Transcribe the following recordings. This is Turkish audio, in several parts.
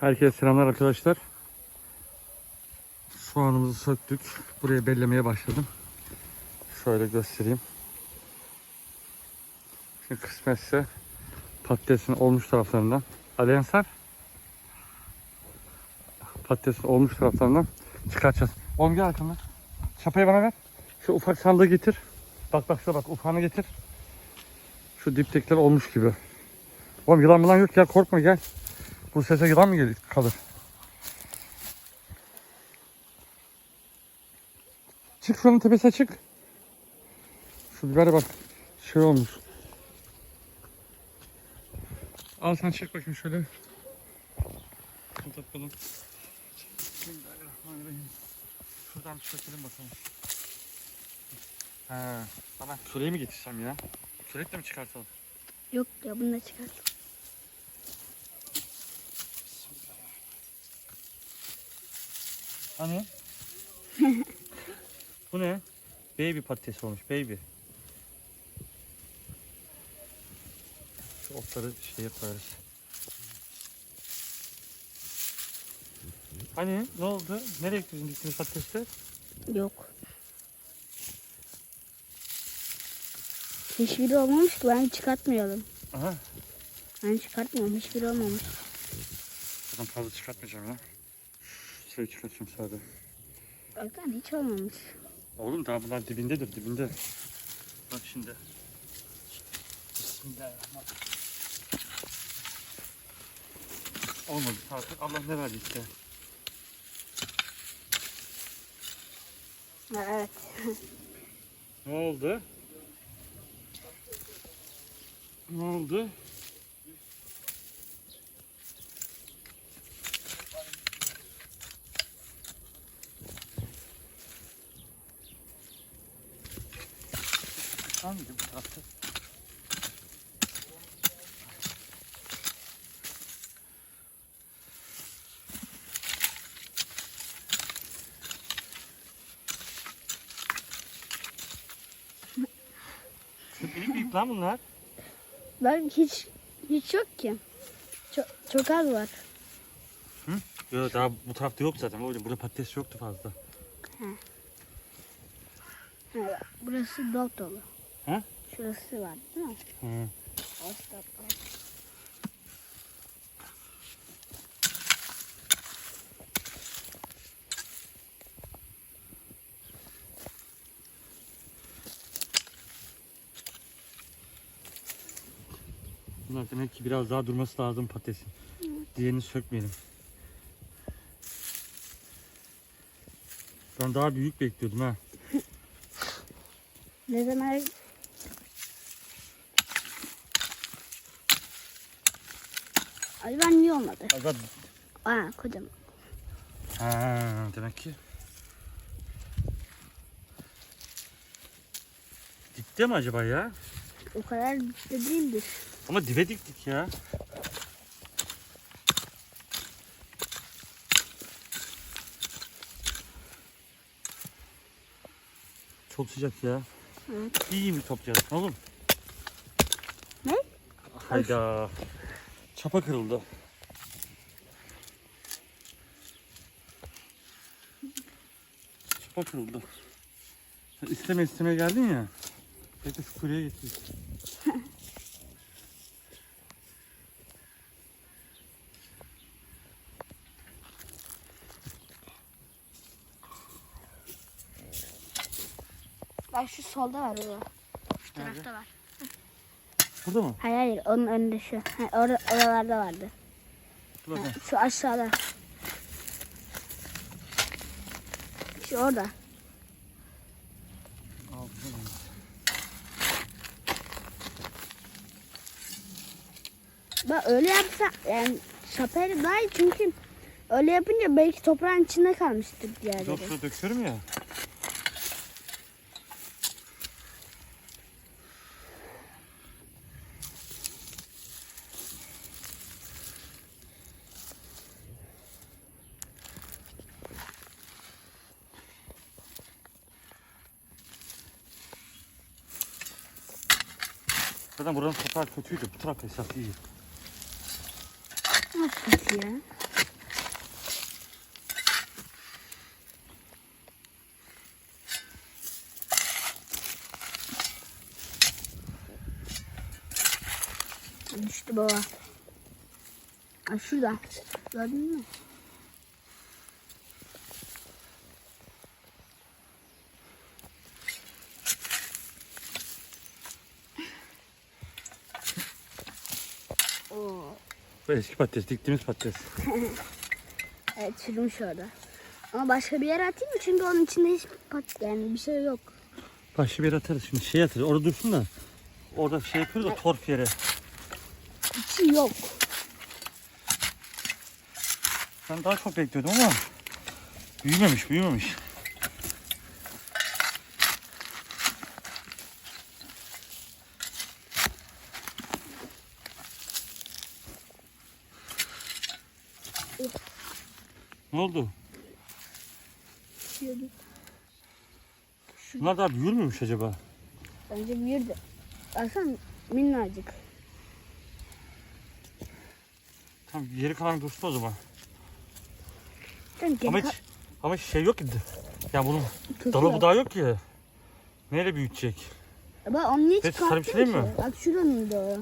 Herkese selamlar arkadaşlar. Soğanımızı söktük. Buraya bellemeye başladım. Şöyle göstereyim. Şimdi kısmetse patatesin olmuş taraflarından. Ali Ensar. Patatesin olmuş taraflarından çıkartacağız. Oğlum gel arkamdan. Çapayı bana ver. Şu ufak sandığı getir. Bak bak şuna bak ufağını getir. Şu diptekiler olmuş gibi. Oğlum yılan mılan yok ya korkma gel. Bu sese yılan mı gelir, kalır? Çık şuranın tepesine çık. Şu bibere bak. Şey olmuş. Al sen çek bakayım şöyle. Bismillahirrahmanirrahim. Şuradan çekelim bakalım. He. Bana küreği mi getirsem ya? Kürekle mi çıkartalım? Yok ya bunu da çıkart. Hani? Bu ne? Baby patates olmuş. Baby. Şu otları şeye koyarız. Hani ne oldu? Nereye gittin patatesler? Yok. Hiçbiri olmamış ki ben çıkartmayalım. Aha. Ben çıkartmıyorum hiçbiri olmamış. Buradan fazla çıkartmayacağım ya. Şurayı çıkartacağım sadece. Lan hiç olmamış. Oğlum daha bunlar dibindedir dibinde. Bak şimdi. Bismillahirrahmanirrahim. Olmadı artık Allah ne verdiyse. Evet. Ne oldu? Ne oldu? Var mıydı bu tarafta? Çok büyük lan bunlar. Ben hiç hiç yok ki. Çok, çok az var. Yok daha bu tarafta yok zaten. Oğlum burada patates yoktu fazla. Bak, burası dop dolu. Ha? Şurası var değil mi? Hı. Bunlar demek ki biraz daha durması lazım patatesin. Diğerini sökmeyelim. Ben daha büyük bekliyordum ha. Ne zaman Ay ben niye olmadı? Azat. Aa kocaman. Ha, demek ki. Dikti mi acaba ya? O kadar de değildir. Ama dibe diktik ya. Çok sıcak ya. Evet. İyi mi toplayacağız oğlum? Ne? Hayda. Çapa kırıldı. Çapa kırıldı. Sen isteme isteme geldin ya. Bekle şu kuleye getir. Bak şu solda var orada. Şu tarafta var. Burada mı? Hayır hayır onun önünde şu. Ha, or oralarda vardı. Dur. Ha, şu aşağıda. Şu orada. Al, burada mı? Bak öyle yapsa yani şapayla daha iyi çünkü öyle yapınca belki toprağın içinde kalmıştır diğerleri. şurada döküyorum ya. Zaten buranın toprağı kötüydü. Bu taraf esas iyi. Nasıl kötü ya? Düştü baba. Ha, şurada. Gördün mü? Bu eski patates, diktiğimiz patates. Evet çürümüş orada. Ama başka bir yere atayım mı? Çünkü onun içinde hiç pat yani bir şey yok. Başka bir yere atarız şimdi. Şey atarız. Orada dursun da. Orada şey yapıyoruz da torf yere. İçi yok. Ben daha çok bekliyordum ama büyümemiş, büyümemiş. Ne oldu? Büyüdü. Bunlar daha büyür müymüş acaba? Bence büyüdü. Baksana minnacık. Tam geri kalan dursun o zaman. Geri Ama hiç, ama şey yok ki. Ya bunun kökü dalı budağı yok ki. Neyle büyütecek? Bak onu niye Peki, sana bir çıkarttın şey diyeyim ki? mi? Bak şuranın da.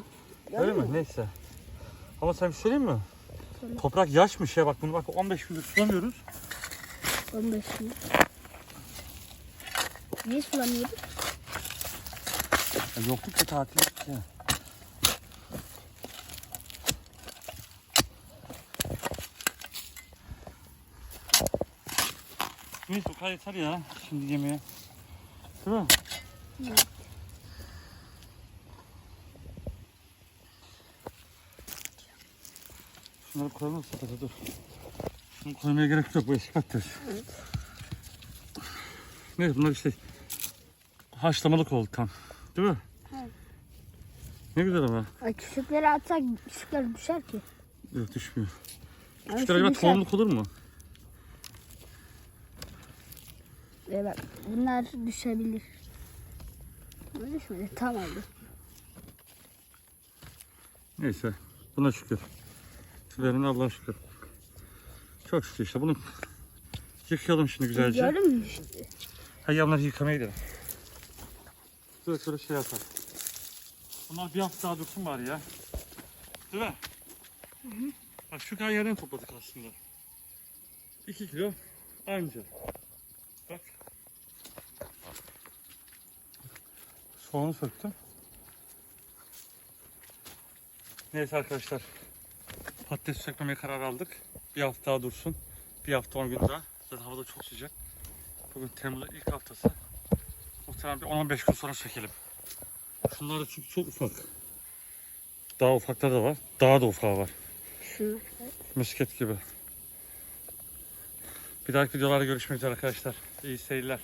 Öyle mi? Neyse. Ama sen bir şey söyleyeyim mi? Söyle. Toprak yaşmış ya bak bunu bak 15 gündür sulamıyoruz. 15 gün. Niye sulamıyorduk? Ya yokluk da tatil yok ya. Neyse o kadar yeter ya şimdi yemeğe. Değil mi? Evet. Şunları koyalım sepete dur. Şunu koymaya gerek yok bu eski patates. Neyse bunlar işte haşlamalık oldu tam. Değil mi? Evet. Ne güzel ama. Ay küçükleri atsak küçükler düşer ki. Yok düşmüyor. Küçükler acaba tohumluk olur mu? Evet bunlar düşebilir. Ama düşmedi tam oldu. Neyse. Buna şükür. Şuranın Allah'a şükür. Çok şükür işte bunu yıkayalım şimdi güzelce. Gördün mü işte? Hayır onları yıkamaya gidelim. Şöyle şöyle şey yapalım. Bunlar bir hafta daha dursun bari ya. Değil mi? Bak şu kadar yerden topladık aslında. 2 kilo anca. Bak. Soğanı söktüm. Neyse arkadaşlar. Patates sökmemeye karar aldık. Bir hafta daha dursun. Bir hafta 10 gün daha. Zaten hava da çok sıcak. Bugün Temmuz'un ilk haftası. Muhtemelen bir 10-15 gün sonra çekelim. Şunlar da çünkü çok ufak. Daha ufakları da var. Daha da ufağı var. Şunu. Misket gibi. Bir dahaki videolarda görüşmek üzere arkadaşlar. İyi seyirler.